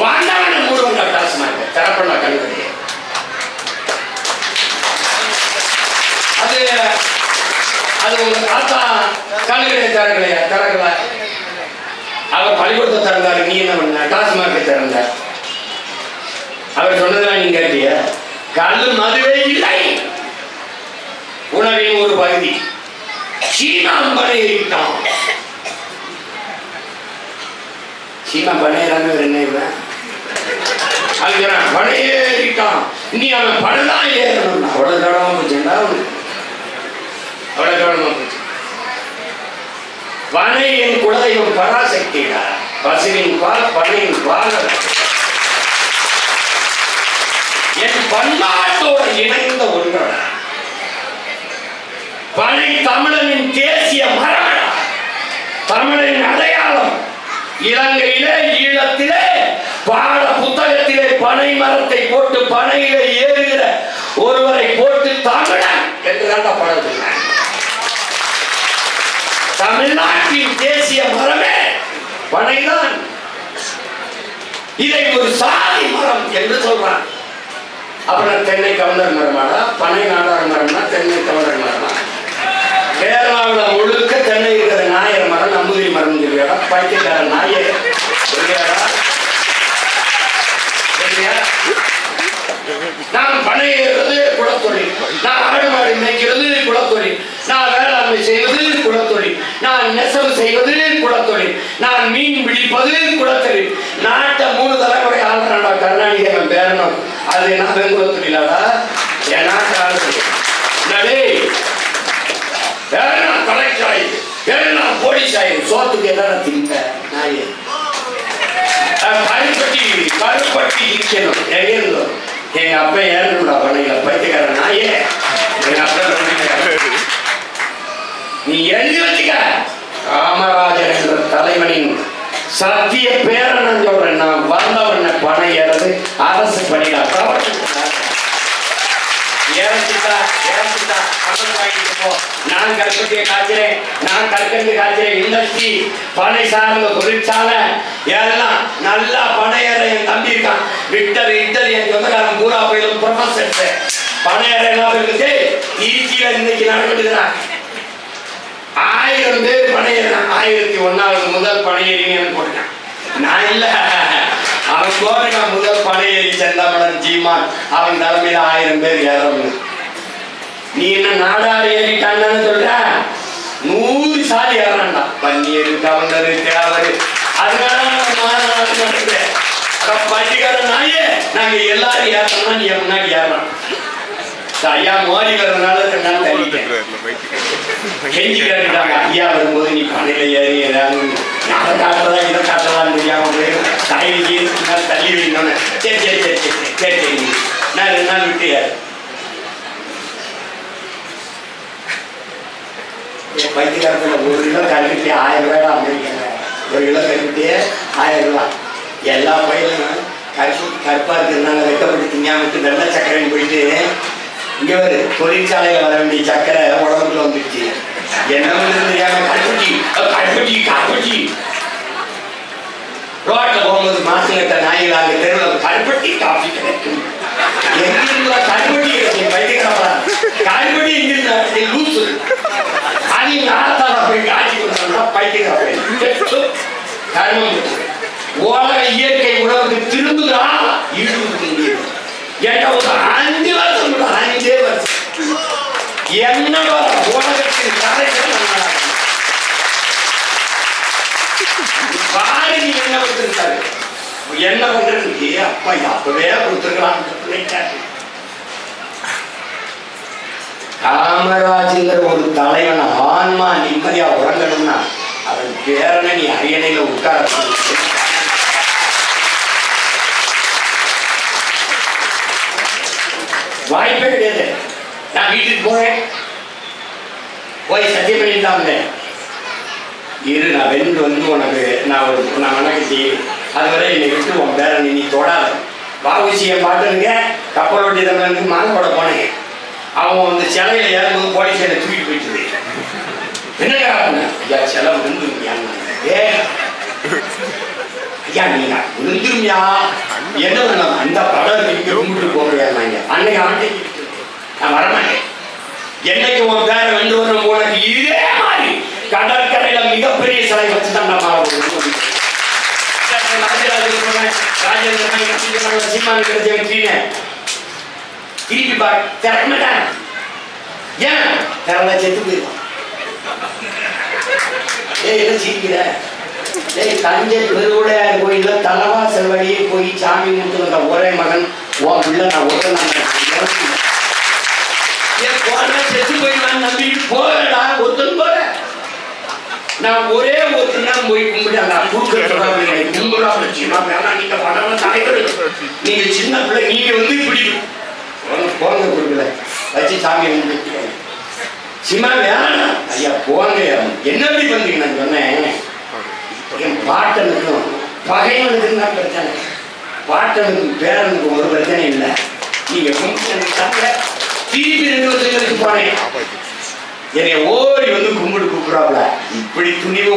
வாண்டவன மூடுவங்க டாஸ்மாக தரப்பண்ண கல்வி அது அது உங்க தாத்தா கல்வியை தரலையா தரல அவர் பள்ளிக்கூடத்தை திறந்தாரு நீ என்ன பண்ண? டாஸ்மாக திறந்த அவர் சொன்னதெல்லாம் நீங்க கேட்டிய? கல் மதுவே இல்லை. உணவின் ஒரு பகுதி சீனா பணையிட்டான். சீனா பணையிறாங்க என்ன இவன்? அதுக்குறான் பணையேறிட்டான் நீ அவன் பணதான் ஏறணும் அவ்வளவு கவனமா போச்சுண்டா அவனுக்கு அவ்வளவு கவனமா போச்சு. பனை என் குலதெய்வம் பராசக்திடா. பசுவின் பால் பனையின் பால் என் பண்பாட்டோடு இணைந்த ஒன்றடா. பனை தமிழனின் தேசிய மரமடா தமிழனின் அடையாளம் இலங்கையிலே ஈழத்திலே பாட புத்தகத்திலே பனை மரத்தை போட்டு பனையிலே ஏறுகிற ஒருவரை போட்டு தமிழன் என்று பாடல் தமிழ்நாட்டின் தேசிய மரமே பனைதான். இதை ஒரு சாதி மரம் என்று சொல்றான் அப்புறம் தென்னை கவுண்டர் மரமாடா? பனை நாடார் மரம்னா தென்னை கவுண்டர் மரமா? கேரளாவில் முழுக்க தென்னை இருக்கிற நாயர் மரம் நம்பூதிரி மரம் சொல்லியாடா. பைத்தியக்கார நாயர் சொல்லியாடா. நான் பனை குலத்தொழில். நான் ஆடு மாடு மேய்க்கிறது குலத்தொழில். நான் வேளாண்மை செய்வது குலத்தொழில். நான் நெசவு செய்வது குலத்தொழில். நான் மீன் பிடிப்பது குலத்தொழில். நாட்டை மூணு தலைமுறை ஆளுநடா கருணாநிதி அவன் பேரணும் அது நான் வெங்குலத்தொழிலாடா என் நாட்டு ஆளுநர். என்னடே வேணா கலெக்டர் ஆயிடு வேணா போலீஸ் ஆயிடு சோத்துக்கு என்னடா திங்க நாயே. அஹ் கருப்பட்டி கருப்பட்டி நிக்கணும் எங்க எங்க அப்பா ஏறணும்டா பண்ணையில பைத்தியக்கார நாயே எங்க அப்ப நீ எழுதி வச்சுக்க. காமராஜர் என்ற தலைவனின் சத்திய பேரன் சொல்றேன். நான் வந்தவன பணம் ஏறது அரசு பணியில நான் கருப்பட்டியை காய்ச்சிறேன். நான் கற்கண்டு காய்ச்சிறேன். இண்டஸ்ட்ரி பனை சார்ந்த தொழிற்சாலை. எல்லாம் நல்லா பனையற என் தம்பி இருக்கான் விக்டர் இட்டர் என் சொந்தக்காரன் பூரா போயிலும் ப்ரொஃபசர்ஸ் பழைய என்ன இருக்குது திருச்சியில இன்னைக்கு நடக்குதுங்கிறான் ஆயிரம் பேர் பனையேறான் ஆயிரத்தி ஒன்னாவது முதல் பனையேறின்னு போட்டான் நான் இல்ல. அவன் போறான் முதல் பனையேறி செந்தமலன் ஜீமான். அவன் தலைமையில ஆயிரம் பேர் ஏறணும் நீ என்ன நாடாறு ஏறிட்டான்னு சொல்ற? நூறு சாதி ஏறான்டா பன்னீர் கவுண்டரு தேவரு. அதனால நான் நாடு பட்டிக்கார நாயே நாங்க எல்லாரும் ஏறணும்னா நீ முன்னாடி ஏறணும் ஐயா மோடி வர்றதுனால நான் தள்ளிட்டேன். கெஞ்சி கேட்டுட்டாங்க ஐயா வரும்போது நீ பணையில ஏறி ஏதாவது அதை காட்டுறதா இதை காட்டுறதான்னு தெரியாம ஜீரத்துக்கு தள்ளி வைக்கணும்னு சரி சரி சரி சரி சரி சரி நான் ரெண்டு நாள் விட்டு ஏறு என் பைத்தியக்காரத்தில் ஒரு கிலோ கருப்பட்டி ஆயிரம் ரூபாய் அமெரிக்காங்க ஒரு கிலோ கருப்பட்டி ஆயிரம் ரூபாய். எல்லா பயிலும் கருப்பு கருப்பாக இருக்கிறதுனால வெட்டப்பட்டு திங்காமட்டு வெள்ள சக்கரை போயிட்டு இங்கே ஒரு தொழிற்சாலையில் வர வேண்டிய சக்கரை உடம்புக்குள்ள வந்துடுச்சு என்ன பண்ணுறது தெரியாம கருப்பட்டி அஹ் கருப்பட்டி கருப்பட்டி. போகும்போது மாசுங்கட்ட நாய்கள் அங்கே தெருவில் கருப்பட்டி காஃபி கிடைக்கும். எங்கிருந்தா கருப்பட்டி கிடைக்கும் வைத்தியக்காரா கருப்பட்டி எங்கிருந்தா லூசு. அது நாத்தால போய் காட்சி கொடுத்தா பைத்தியக்கார கருமம் உலக இயற்கை உணவுக்கு திரும்புதா ஈடுபடுத்த முடியும் ஏன்னா ஒரு அஞ்சு வருஷம் அஞ்சே வருஷம். என்ன உலகத்தின் கதைகள் நீ என்ன கொடுத்துருக்காரு. என்ன பண்றது ஏ அப்பா அப்பவே கொடுத்துருக்கலாம் ஒரு தலைவன் ஆன்மா நிம்மதியா உறங்கணும்னா அவன் பேரனை நீ அரியணையில உட்கார வாய்ப்பே கிடையாது. நான் வீட்டுக்கு போறேன். போய் சத்தியம் பண்ணிட்டு இரு நான் வெந்து வந்து உனக்கு நான் ஒரு நான் வணக்கத்தி அதுவரை என்னை விட்டு உன் பேர நீ தொடாத. வாவுசியை பாட்டுங்க கப்பலோட்டி தமிழனுக்கு மாங்கோட போனேங்க அவன் வந்து சிலையில ஏறும்போது போலீஸ் என்னை தூக்கிட்டு போயிட்டு என்னங்க ஐயா சிலை விழுந்து ஏ. ஐயா நீங்க விழுந்துருமியா? என்ன பண்ண அந்த படம் நீங்க கும்பிட்டு போகிறாங்க அன்னைக்கு அவன்கிட்ட நான் வரமாட்டேன். என்னைக்கு உன் பேரை வெண்டு வரும் உனக்கு இதே மாதிரி கடற்கரையில மிகப்பெரிய சிலை வச்சு தான் நம்ம திருப்பி பாரு. திறக்க மாட்டான். ஏன்? திறந்தா செத்து போயிடும் ஏய் என்ன சிரிக்கிற? ஏய் தஞ்சை பெருவுடையார் கோயில்ல தலவாசல் வழியே போய் சாமி கும்பிட்டு வந்த ஒரே மகன் உன் பிள்ளை நான் ஒரே செத்து போயிடுவான்னு நம்பிட்டு போகடா ஒருத்தன் போற நான் ஒரே ஒருத்தன் தான் போய் கும்பிட்டு அந்த குறுக்க கும்பிடா வச்சுனா வேணாம் நீங்க படம் தலைவர் நீங்க சின்ன பிள்ளை நீங்க வந்து இப்படி போங்க, வச்சு சாமி கும்பிட்டு சிமா வேணாம் ஐயா போங்க என்ன இப்படி பண்றீங்க நான் சொன்னேன்? என் பாட்டனுக்கும் பகைவனுக்கும் தான் பிரச்சனை பாட்டனுக்கும் பேரனுக்கு ஒரு பிரச்சனை இல்லை. நீங்க திருப்பி ரெண்டு போனேன். என்னை ஓடி வந்து கும்பிட்டு கூப்பிடாப்ல இப்படி துணிவு